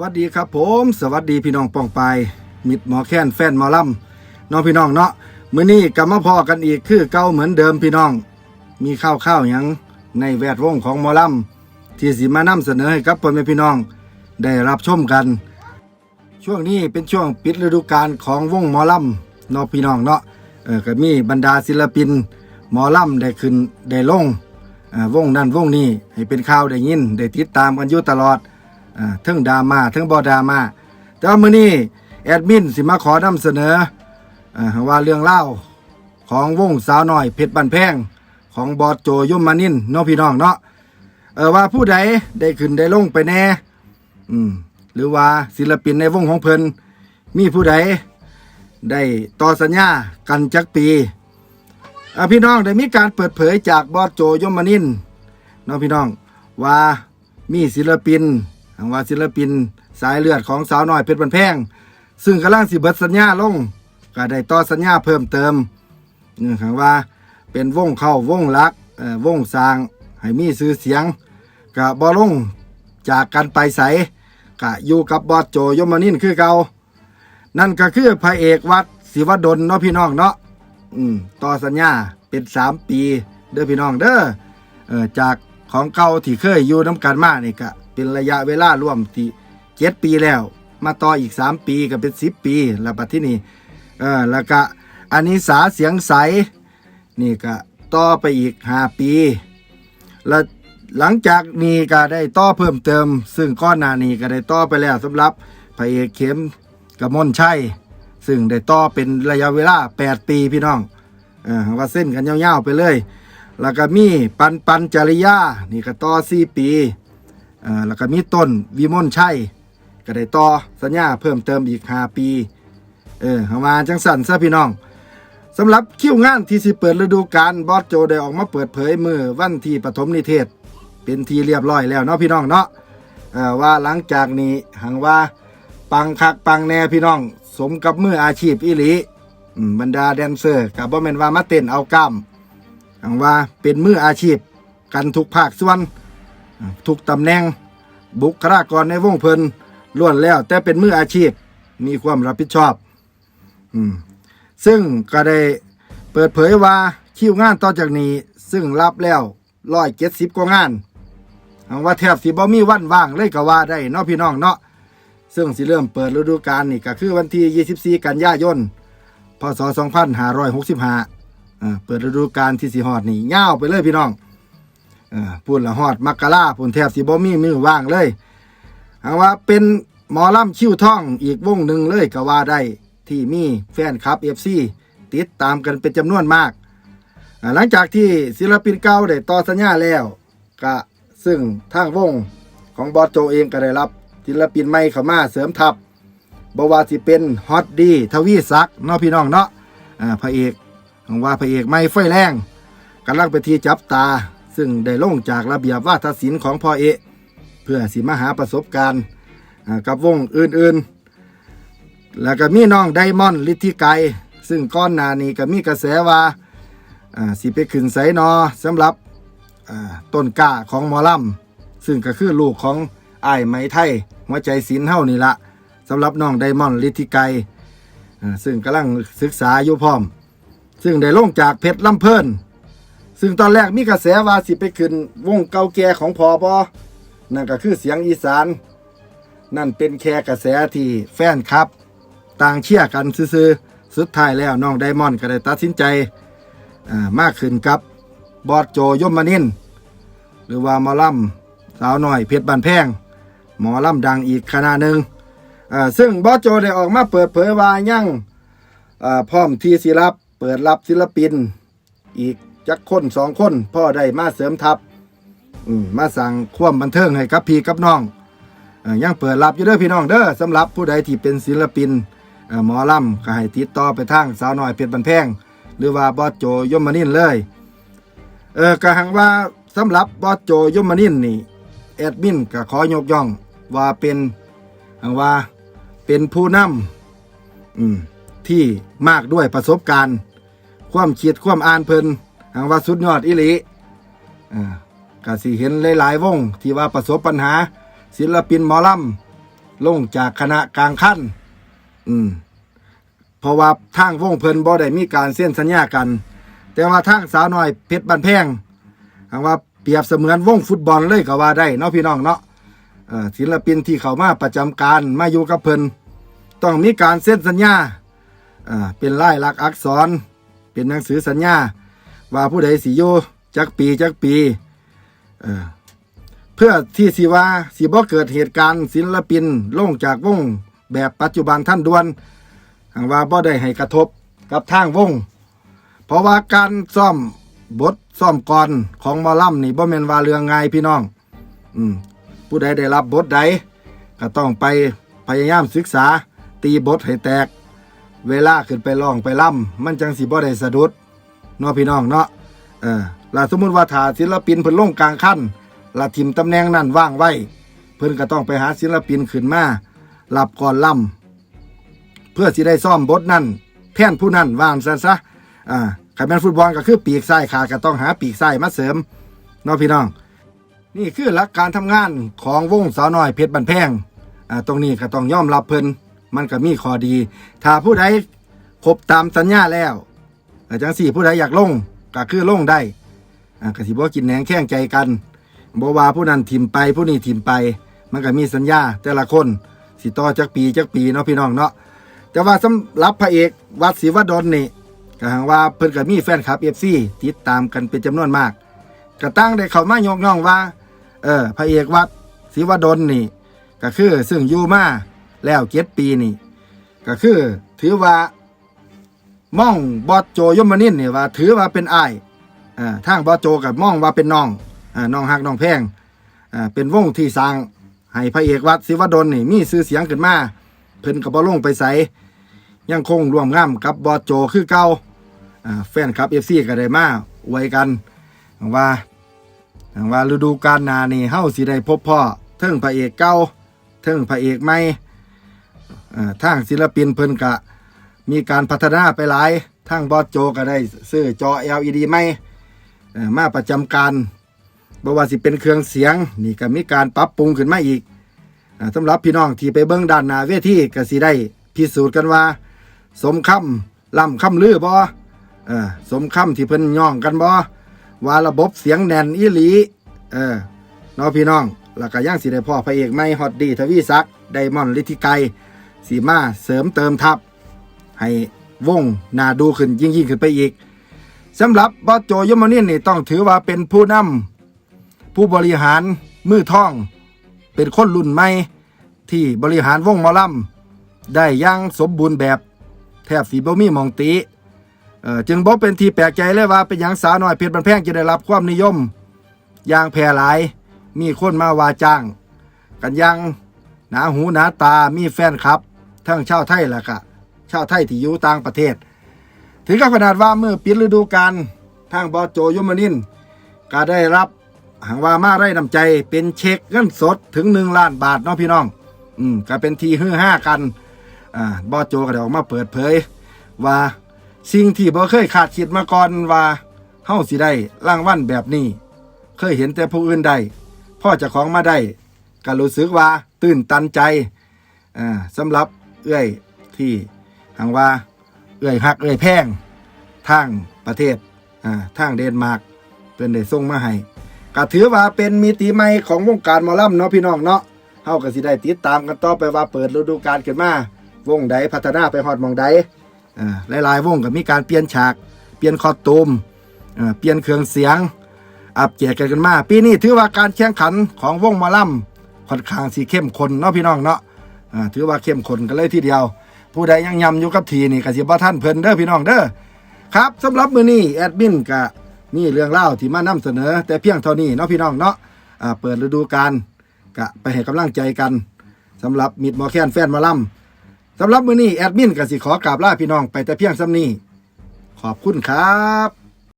วัสดีครับผม สวัสดีพี่น้องปองไปมิดหมอแค้นแฟนหมอลำน้องพี่น้องเนาะมื้อนี้กลับมาพอกันอีกคือเก่าเหมือนเดิมพี่น้อง มีข้าวข้าวยังในแวดวงของหมอลำที่สิมานำเสนอให้กับพ่อแม่พี่น้อง ได้รับชมกัน ช่วงนี้เป็นช่วงปิดฤดูกาลของวงหมอลำเนาะพี่น้องเนาะเออก็มีบรรดาศิลปิน หมอลำได้ขึ้นได้ลงวงนั้นวงนี้ให้เป็นข่าวได้ยินได้ติดตามกันอยู่ตลอด อ่าทั้งดราม่าทั้งบอดราม่าแต่ว่ามื้อนี้แอดมินสิมาขอนำเสนออ่าว่าเรื่องเล่าของวงสาวหน้อยเพชรบันแพงของบอสโจยมมานินเน้องพี่น้องเนาะเออว่าผู้ใดได้ขึ้นได้ลงไปแน่อืมหรือว่าศิลปินในวงของเพิ่นมีผู้ใดได้ต่อสัญญากันจักปีอ่าพี่น้องได้มีการเปิดเผยจากบอสโจยมมานินเน้องพี่น้องว่ามีศิลปิน ทางว่าศิลปินสายเลือดของสาวน้อยเพชรบันแพง ซึ่งกำลังสิเบิดสัญญาลงก็ได้ต่อสัญญาเพิ่มเติมนื่องจากว่าเป็นวงเข้าวงลักเอ่อวงสร้างให้มีชื่อเสียงกะบบอลงจากกันไปใสกะอยู่กับบอสโจยมานินคือเก่านั่นก็คือพระเอกวัดศิวดลเนาะพี่น้องเนาะอืมต่อสัญญาเป็นสามปี เด้อพี่น้องเด้อเออจากของเก่าที่เคยอยู่น้ำกันมานี่ก็ เป็นระยะเวลาร่วมที่เจ็ดปีแล้ว มาต่ออีกสามปีก็เป็นสิบปีแล้วปัจที่นี่เออแล้วก็อันนี้สาเสียงใสนี่ก็ต่อไปอีกห้าปี แล้วหลังจากนี้ก็ได้ต่อเพิ่มเติม ซึ่งก้อนนานี้ก็ได้ต่อไปแล้วสำหรับพระเอกเข้มกมลชัยซึ่งได้ต่อเป็นระยะเวลา 8 ปีพี่น้องเออว่าเส้นกันยาวๆไปเลย แล้วก็มีปันปันจริยา นี่ก็ต่อสี่ปี อ่อแล้วก็มีต้นวิมลชัยก็ได้ต่อสัญญาเพิ่มเติมอีกห้าปี เออประมาณจังสันซะพี่น้องสำหรับคิวงานที่สิเปิดฤดูกาลบอสโจได้ออกมาเปิดเผยมือวันที่ปฐมนิเทศ เป็นทีเรียบร้อยแล้วเนาะพี่น้องเนาะว่าหลังจากนี้หังว่าปังคักปังแน่พี่น้อง สมกับมืออาชีพอีหลีบรรดาแดนเซอร์กับบ่แมนว่ามาเต้นเอากล้ามอังว่าเป็นมืออาชีพกันทุกภาคส่วน ทุกตำแหน่งบุคลากรในวงเพลินล้วนแล้ว แต่เป็นมืออาชีพมีความรับผิดชอบอืมซึ่งก็ได้เปิดเผยว่าคิวงานต่อจากนี้ ซึ่งรับแล้วร้อยเจ็ดสิบกว่างานอังว่าแทบสิบ่มีวันว่างเลยก็ว่าได้เนาะพี่น้องเนาะซึ่งสิเริ่มเปิดฤดูกาลนี่ก็คือวันที่ 24 กันยายน พศ 2565อ่าเปิดฤดูกาลที่สีฮอดนี่ยาวไปเลยพี่น้อง อ่าพูดละฮอดมักกะลาพูนแทบสิบ่มีมือว่างเลยเอาว่าเป็นหมอลำคิวท่องอีกวงหนึ่งเลยก็ว่าได้ที่มีแฟนคลับเอฟซีติดตามกันเป็นจำนวนมาก หลังจากที่ศิลปินเก่าได้ต่อสัญญาแล้วก็ซึ่งทางวงของบอสโจเองก็ได้รับ ศิลปินใหม่เข้ามาเสริมทัพบว่าสิเป็นฮอตดีทวีศักดิ์เนาะพี่น้องเนาะอ่าพระเอกของว่าพระเอกไม่ไฟแรงกำลังเป็นที่จับตา ซึ่งได้ลงจากระเบียบวาทศิลป์ของพ่อเอะเพื่อสิมาหาประสบการณ์กับวงอื่นๆ แล้วก็มีน้องไดมอนด์ลิทธิไกซึ่งก้อนนานี้ก็มีกระแสว่าสิไปขึ้นไสนอสำหรับต้นกล้าของมอลำซึ่งก็คือลูกของไอ้ไหมไทยหัวใจศิลป์เฮานี่ละสำหรับน้องไดมอนด์ลิทธิไกซึ่งกำลังศึกษาอยู่พร้อม ซึ่งได้ลงจากเพชรลำเพลิน ซึ่งตอนแรกมีกระแสว่าสิไปขึ้นวงเก่าแก่ของพอบอนั่นก็คือเสียงอีสาน นั่นเป็นแค่กระแสที่แฟนครับ ต่างเชียร์กันซื่อสุดท้ายแล้วน้องไดมอนด์ก็ได้ตัดสินใจามากขึ้นกับบอสโจยมมานินหรือว่าหมอลำสาวหน่อยเพชรบานแพงหมอลำดังอีกคณะหนึ่งซึ่งบอสโจได้ออกมาเปิดเผยว่ายังอ่าพร้อมที่สิรับเปิดรับศิลปินอีก จักคนสองคนพ่อได้มาเสริมทัพมมาสั่งควมบันเทิงให้กับพี่กับน้องอยังเปิดรับอยู่เด้อพี่น้องเด้อสำหรับผู้ใดที่เป็นศิลปินหมอลำก็ให้ติดต่อไปทางสาวน้อยเพชรบันแพงหรือว่าบอสโจยมนินเลยเออกะหังว่าสำหรับบอสโจยมนินนี่แอดมินก็ขอยกย่อง ว่าเป็นหังว่าเป็นผู้นำที่มากด้วยประสบการณ์ ความคิดความอ่านเพลินางว่าสุดยอดอิลิอ่ากสิเห็นหลายๆวง ที่ว่าประสบปัญหา ศิลปินหมอลลงจากคณะกลางขั้น อืมเพราะว่าทางวงเพลินบ่ได้มีการเซ็นสัญญากัน แต่ว่าทางสาวน้อยเพชรบันแพงคำว่าเปรียบเสมือนวงฟุตบอลเลยก็ว่าได้เนาะพี่น้องเนาะศิลปินที่เข้ามาประจำการมาอยู่กับเพลินต้องมีการเซ็นสัญญาอ่าเป็นลายลักษณ์อักษร เป็นหนังสือสัญญา ว่าผู้ใดสิอยู่จักปีจักปีเออเพื่อที่สิว่าสิบ่เกิดเหตุการณ์ศิลปินล่งจากวงแบบปัจจุบันท่านด่วนหากว่าบ่ได้ให้กระทบกับทางวง เพราะว่าการซ่อมบทซ่อมกรของมอลำนี่บ่แม่นว่าเรื่องง่ายพี่น้อง อืมผู้ใดได้รับบทใดก็ต้องไปพยายามศึกษาตีบทให้แตก เวลาขึ้นไปร้องไปล่ำมันจังสิบ่ได้สะดุด เนาะพี่น้องเนาะเออล่ะสมมุติว่าถ้าศิลปินเพิ่นลงกลางคันละทิมตำแหน่งนั้นว่างไว้ เพิ่นก็ต้องไปหาศิลปินขึ้นมารับก่อนล่ำเพื่อสิได้ซ่อมบทนั้นแทนผู้นั้นว่างซะซะอ่าขันแมนฟุตบอลก็คือปีกซ้ายขาดก็ต้องหาปีกซ้ายมาเสริมเนาะพี่น้อง นี่คือหลักการทำงานของวงสาวน้อยเพชรบันแพงอ่าตรงนี้ก็ต้องยอมรับเพิ่นมันก็มีข้อดี ถ้าผู้ใดครบตามสัญญาแล้ว อาจังสี่ผู้ใดอยากลงก็คือลงได้อ่ากสิบ่กินแหนงแข้งใจกันบ่ว่าผู้นั้นถิ่มไปผู้นี้ถิ่มไป มันก็มีสัญญาแต่ละคนสิต่อจักปีจักปีเนาะพี่น้องเนาะแต่ว่าสำหรับพระเอกวัดศรีวดลนี่ก็หางว่าเพิ่นก็มีแฟนคลับ FC ติดตามกันเป็นจำนวนมากก็ตั้งได้เข้ามายกย่องว่า เออพระเอกวัดศรีวดลนี่ ก็คือซึ่งอยู่มาแล้วเจ็ดปีนี่ ก็คือถือว่า ม่องบอสโจยมนินเนี่ยว่า ถือว่าเป็นอ้ายอ่าทางบอสโจกับม่องว่าเป็นน้องอ่าน้องฮักน้องแพงอ่าเป็นวงที่สร้างให้พระเอกวัดศิวดลนี่มีชื่อเสียงขึ้นมาเพิ่นกับบ่ลงไปใสยังคงร่วมงามกับบอสโจคือเก่าอ่าแฟนคลับเอฟซีก็ได้มาอวยกันว่าว่าฤดูกาลหนานี่เฮาสิได้พบพ่อเทิงพระเอกเก่าเทิงพระเอกใหม่อ่าทางศิลปินเพิ่นกะ มีการพัฒนาไปหลายทางบอสโจก็ได้ซื้อจอ LED ใหม่เอ่อมาประจำการบว่าสิเป็นเครื่องเสียง นี่ก็มีการปรับปรุงขึ้นมาอีกอ่าสำหรับพี่น้องที่ไปเบิ่งด้านหน้าเวทีก็สิได้พิสูจน์กันว่า สมคำล่ำคำลือบอสมคำที่เพิ่นย่องกันบ่ว่าระบบเสียงแน่นอีหลีเออน้องพี่น้องแล้วก็ย่างสีได้พ่อพระเอกไม่ฮอตดีทวีศักดิ์ไดมอนด์ลิทิไกสีมาเสริมเติมทัพ ให้วงน่าดูขึ้นยิ่งยิ่งขึ้นไปอีกสำหรับบอสโจยมนินนี่ต้องถือว่าเป็นผู้นำผู้บริหารมือท่อง เป็นคนรุ่นใหม่ที่บริหารวงมอลำได้อย่างสมบูรณ์แบบแทบสีบ่มีมองตีจึงบอกเป็นที่แปลกใจเลยว่าเป็นอย่างสาวน้อยเพชรบันแพงจะได้รับความนิยมอย่างแพร่หลาย มีคนมาว่าจ้าง กันยังหนาหูหนาตามีแฟนคลับ ทั้งชาวไทยและกะ ชาวไทยที่อยู่ต่างประเทศ ถึงกับขนาดว่าเมื่อปิดฤดูกาลทางบอโจยมนินก็ได้รับหางว่ามาได้นำใจเป็นเช็คเงินสดถึงหนึ่งล้านบาทเนาะพี่น้อง อืมก็เป็นทีฮือห้ากันอ่าบอโจก็ได้ออกมาเปิดเผย ว่าสิ่งที่บ่เคยคาดคิดมาก่อนว่าเฮาสิได้รางวัลแบบนี้ เคยเห็นแต่ผู้อื่นได้พ่อเจะของมาได้ก็รู้สึกว่าตื่นตันใจอ่าสำหรับเอื้อยที่ หังว่าเอื้อยฮักเอื้อยแพงทางประเทศอ่าทางเดนมาร์กเพิ่นได้ส่งมาให้ก็ถือว่าเป็นมิติใหม่ของวงการหมอลำเนาะพี่น้องเนาะเฮาก็สิได้ติดตามกันต่อไปว่าเปิดฤดูกาลขึ้นมาวงใดพัฒนาไปฮอดมองใดอ่าหลายๆวงก็มีการเปลี่ยนฉากเปลี่ยนคอตูมอ่าเปลี่ยนเครื่องเสียง อัปเกรดกันกันมา ปีนี้ถือว่าการแข่งขันของวงหมาล่ำค่อนข้างสีเข้มข้นเนาะพี่น้องเนาะอ่าถือว่าเข้มข้นกันเลยทีเดียว ผู้ใดยังยำอยู่กับทีนี่ก็สิบ่ท่านเพิ่นเด้อพี่น้องเด้อครับสำหรับมื้อนี้แอดมินก็นี่เรื่องเล่าที่มานำเสนอ แต่เพียงเท่านี้เนาะพี่น้องเนาะอ่าเปิดฤดูกาลก็ไปให้กำลังใจกันสำหรับมิดหมอแคนแฟนหมาล่ำสำหรับมื้อนี้แอดมินก็สิขอกราบลาพี่น้องไปแต่เพียงซ้ำนี้ขอบคุณครับ